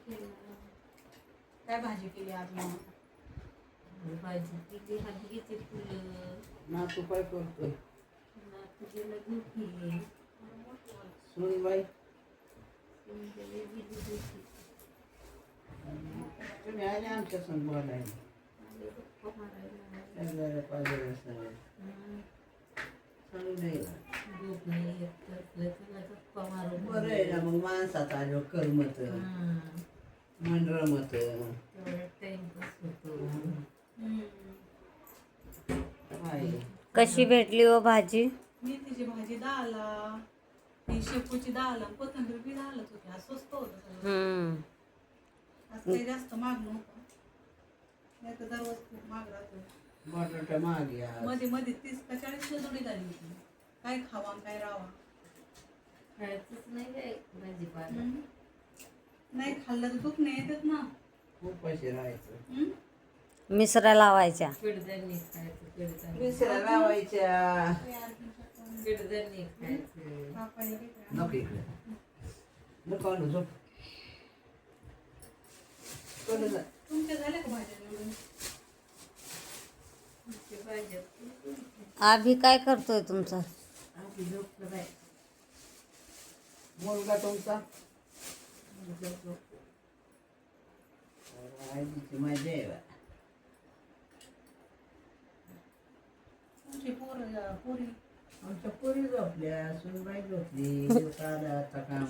केलं काय भाजी केली आज मग भाजी केली हलगीचे फुलं. नातू काय करतोय? सुनबाई. सुंदर गेली झोपी तुम्ही आले आमच्या संग बोलायला. नाही बरं आहे ना मग माणसात आलो करमत कशी भेटली हो भाजी? मेथीची भाजी दहाला ती शेपूची डाळ आणि कोथिंबीर बी डाळच होती. आज स्वस्त होतं सगळं. हम्म. आज काही जास्त महाग नव्हतं नाही तर दररोज खूप महाग राहतो. बटाटा मागे आज. मध्ये मध्ये तीस का चाळीस जोडी झाली होती. काय खावा आणि काय राहावा खायचंच नाही काय भाजीपाला. हम्म. नाही खाल्लं तर दुख नाही येतात ना. खूप पैसे राहायचं? मिसऱ्या लावायच्या. कडधान्य खायचं कडधान्य. मिसऱ्या लावायच्या. कडधान्य खायचं. कापायला वेगळं. नको इकडे. नको आणू झोप. कोण जा- तुमच्या झाल्या का भाज्या निवडून? ते भाज्या. आभी काय करतोय तुमचा? आधी झोपलं बाय मुलगा तुमचा? मजा आहे बा. तुमची पोर. पोरी आमच्या पोरी झोपल्या सुनबाई झोपली आला आता काम.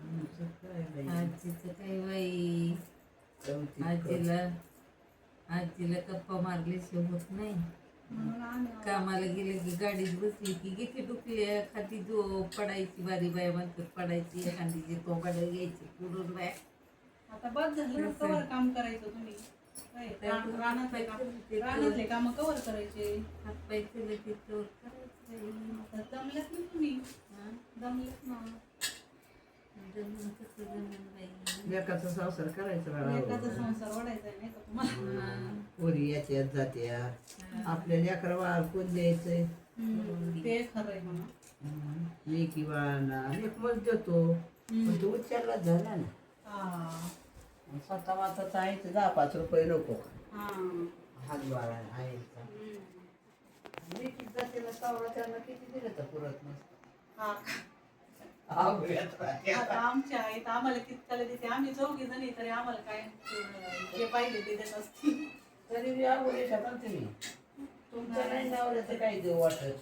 आमचं आजीचं काय बाई? आजीला आजीला गप्पा मारल्याशिवाय होत नाही. कामाला गेले की गाडीत बसली की किती डुकली खाती जो पडायची बारी बाय म्हणतात पडायची एखादीची तोंबाडे घ्यायची पुढून बाय. आता बस झालं कवर काम करायचं तुम्ही. रानातले काम कवर करायचे? हात पाय केले तो करायचं. आता जमलेत ना तुम्ही? हा? जमलेत ना. बाई लेकाचा संसार करायचा बाळा. संसार वाढायचा आहे नाही का तुम्हाला? हा. पोरी याच्यात जात्या. आपल्या लेकरा बाळा कोण द्यायचंय? हम्म, ते खरं आहे म्हणा लेकी बाळांना मत देतो पण तो उच्चारला झाला ना. हा. स्वतः माता आहे तर दहा पाच रुपये नको. हा. हात बाळा आईचा हम्म. लेकी जातीला सावळा त्यांना किती दिलं तर पुरत नसतं? हा. आता आमच्या आहेत आम्हाला कितकाला देते. आम्ही चौघी जणी तरी आम्हाला काय जे पाहिजे ते देत असते तरी बी आवडे शकता तुम्ही तुमचं नाही काही देऊ वाटत.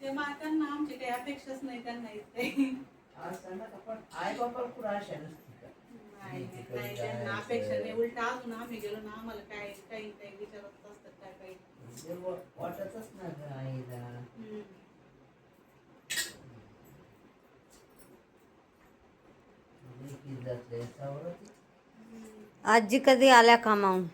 ते मा त्यांना आमची काही अपेक्षाच नाही त्यांना येत काही असं नका पण आई बाबा कुठं आशा नसते का? नाही नाही, नाही त्यांना अपेक्षा नाही. उलट अजून आम्ही गेलो ना आम्हाला काय काही काही विचारत असतात काय काही. वा- वाटतच ना ग आईला. हम्म. लेकी जातले सावळत आजी कधी आल्या कामावून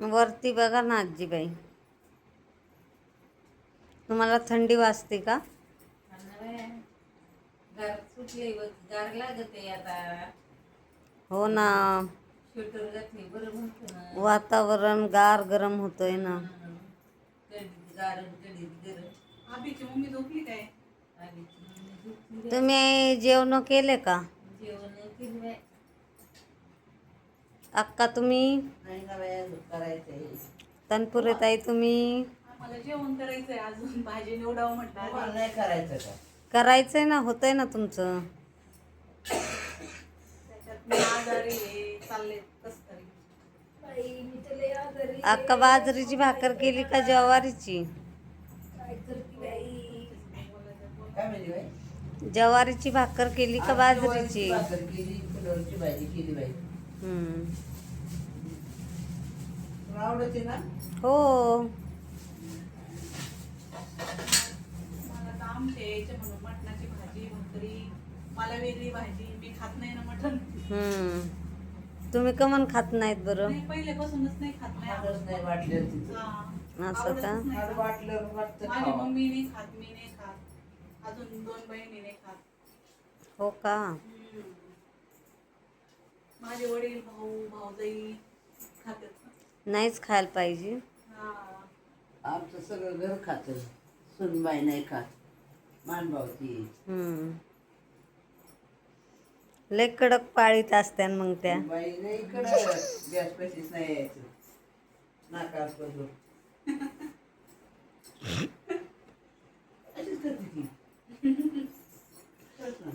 वरती बघा ना आजीबाई. तुम्हाला थंडी वाजते का? हो ना. स्वेटर घातली बरं म्हणतो ना वातावरण गार गरम होतोय ना. आबीची मम्मी झोपली काय? मम्मी झोपली. तुम्ही जेवण केले का? जेवण केली बाई. अक्का तुम्ही? बाया तनपुरे ताई तुम्ही? आम्हाला जेवण करायचंय अजून भाजी निवडावं म्हटलं. तुम्हाला आधी. नाही करायचं का? करायचंय ना होतंय ना तुमचं. त्याच्यात मी आजारी आहे चालले कस तरी. अक्का बाजरीची भाकर केली का ज्वारीची? काय बाई ज्वारीची भाकर केली का बाजरीची भाकर केली फुलावरची भाजी केली बाई हम्म. तुला आवडते ना हो मला तर आमच्या यायचे म्हणून मटणाची भाजी भाकरी मला वेगळी भाजी मी खात नाही ना मटण हम्म. तुम्ही कमन खात नाहीत बरं नाही पहिल्यापासूनच नाही खात नाही खातच नाही वाटलं तिथं हा. असं आवडतच का? नाही. वाटलं वाटतं माझी खावं. मम्मी नाही खात मी नाही खात अजून दोन बहिणी नाही खात. हो का. माझे वडील भाऊ भाऊजाई खातात. नाहीच खायला पाहिजे. हा. आमचं सगळं घर खात. सुनबाई नाही खात. मानभावती. हम्म. लय कडक पाळीत असत्या मग त्या. बाई नाही इकडं गॅस पैसेच नाही यायचं. नाकात बसून अशीच करते ती खरंच ना.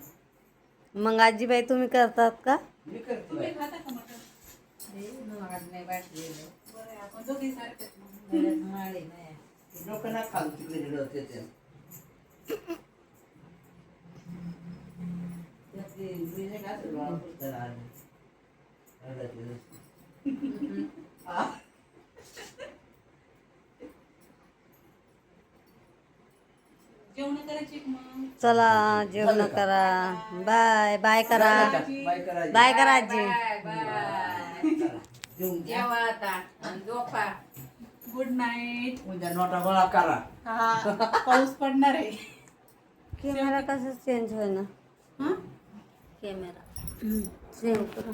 मग आजीबाई तुम्ही करतात का मी करते तुम्ही बाई. खाता का मटण हे महाग नाही वाटलेलं बरं आहे, आपण दोघी सारखेच मग. घरात माळे नाही लोक ना खाल तिकडे गेले होते ते त्यात ते मी नाही का असं डोळा पुसताना आले. रडायचे नुसते. आ. जेवण करायची का मग? चला जेवण करा. बाय बाय करा. बाय करा आजी. जेवा आता आणि झोपा. गुड नाईट उद्या नोटा गोळा करा. हा पाऊस पडणार आहे. कॅमेरा कसं चेंज होईना? हा? कॅमेरा सेव्ह करा.